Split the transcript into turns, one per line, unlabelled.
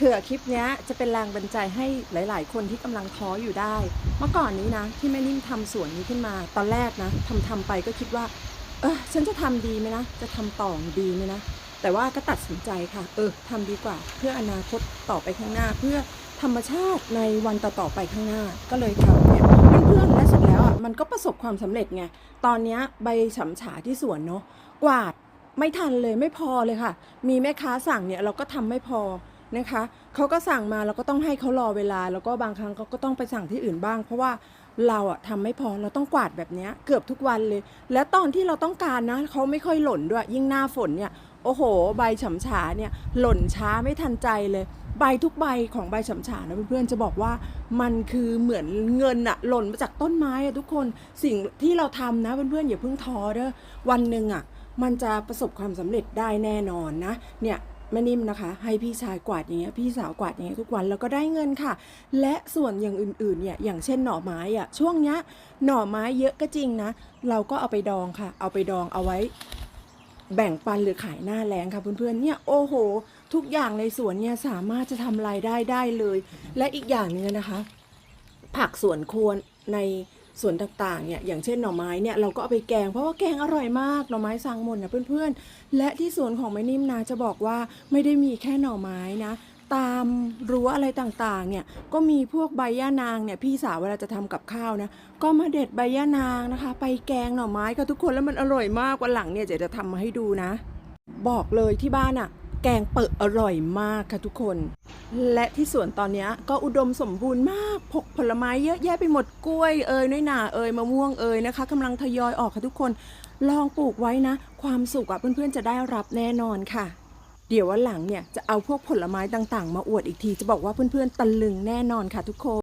ผื่อคลิปนี้จะเป็นแรงบันดาลใจให้หลาย ๆ คนที่กำลังท้ออยู่ได้ เมื่อก่อนนี้นะ ที่แม่นิ่มทำสวนนี้ขึ้นมา ตอนแรกนะทำทำไปก็คิดว่า เออฉันจะทำดีไหมนะ จะทำต่อดีไหมนะ แต่ว่าก็ตัดสินใจค่ะ เออทำดีกว่า เพื่ออนาคตต่อไปข้างหน้า เพื่อธรรมชาติในวันต่อ ๆ ไปข้างหน้า ก็เลยทำเนี่ยเพื่อนๆและเสร็จแล้วอะมันก็ประสบความสำเร็จไง ตอนนี้ใบฉำฉาที่สวนเนาะกวาดไม่ทันเลยไม่พอเลยค่ะ มีแม่ค้าสั่งเนี่ยเราก็ทำไม่พอ นะคะเขาก็สั่งมาเราก็ต้องให้เขารอเวลา แล้วก็บางครั้งเขาก็ต้องไปสั่งที่อื่นบ้าง เพราะว่าเราอะทำไม่พอเราต้องกวาดแบบนี้เกือบทุกวันเลย แล้วตอนที่เราต้องการนะเขาไม่ค่อยหล่นด้วย ยิ่งหน้าฝนเนี่ยโอ้โห ใบฉำฉาเนี่ยหล่นช้าไม่ทันใจเลย ใบทุกใบของใบฉำฉานะเพื่อนๆจะบอกว่ามันคือเหมือนเงินอะหล่นมาจากต้นไม้อะทุกคนสิ่งที่เราทำนะเพื่อนๆอย่าเพิ่งท้อเด้อวันหนึ่งอะมันจะประสบความสำเร็จได้แน่นอนนะเนี่ย แม่นิ่มนะคะ ให้พี่ชายกวาดอย่างเงี้ยพี่สาวกวาดอย่างเงี้ยทุกวันแล้วก็ได้เงินค่ะ และส่วนอย่างอื่นๆเนี่ยอย่างเช่นหน่อไม้อะช่วงเนี้ยหน่อไม้เยอะก็จริงนะ เราก็เอาไปดองค่ะ เอาไปดองเอาไว้ แบ่งปันหรือขายหน้าแรงค่ะเพื่อนๆเนี่ยโอ้โห ทุกอย่างในสวนเนี่ยสามารถจะทำรายได้ได้เลย และอีกอย่างหนึงนะคะ ผักสวนครัวใน สวนต่างๆเนี่ยอย่างเช่นหน่อไม้เนี่ยเราก็เอาไปแกงเพราะว่าแกงอร่อยมากหน่อไม้สังหมดนะเพื่อนๆ และที่สวนของแม่นิ่มนะจะบอกว่าไม่ได้มีแค่หน่อไม้นะตามรั้วอะไรต่างๆ เนี่ยก็มีพวกใบย่านางเนี่ยพี่สาวเวลาจะทำกับข้าวนะก็มาเด็ดใบย่านางนะคะ ไปแกงหน่อไม้ค่ะทุกคนแล้วมันอร่อยมากวันหลังเนี่ยเดี๋ยวจะทำมาให้ดูนะ บอกเลยที่บ้านอะ แกงเปิดอร่อยมากค่ะทุกคน และที่สวนตอนนี้ก็อุดมสมบูรณ์มากผกผลไม้เยอะแยะไปหมดกล้วยเอ่ยน้อยหนาเอ่ยมะม่วงเอ่ยนะคะกำลังทยอยออกค่ะทุกคน ลองปลูกไว้นะ ความสุขอะเพื่อนๆจะได้รับแน่นอนค่ะ เดี๋ยววันหลังเนี่ยจะเอาพวกผลไม้ต่างๆ มาอวดอีกทีจะบอกว่าเพื่อนๆตะลึงแน่นอนค่ะทุกคน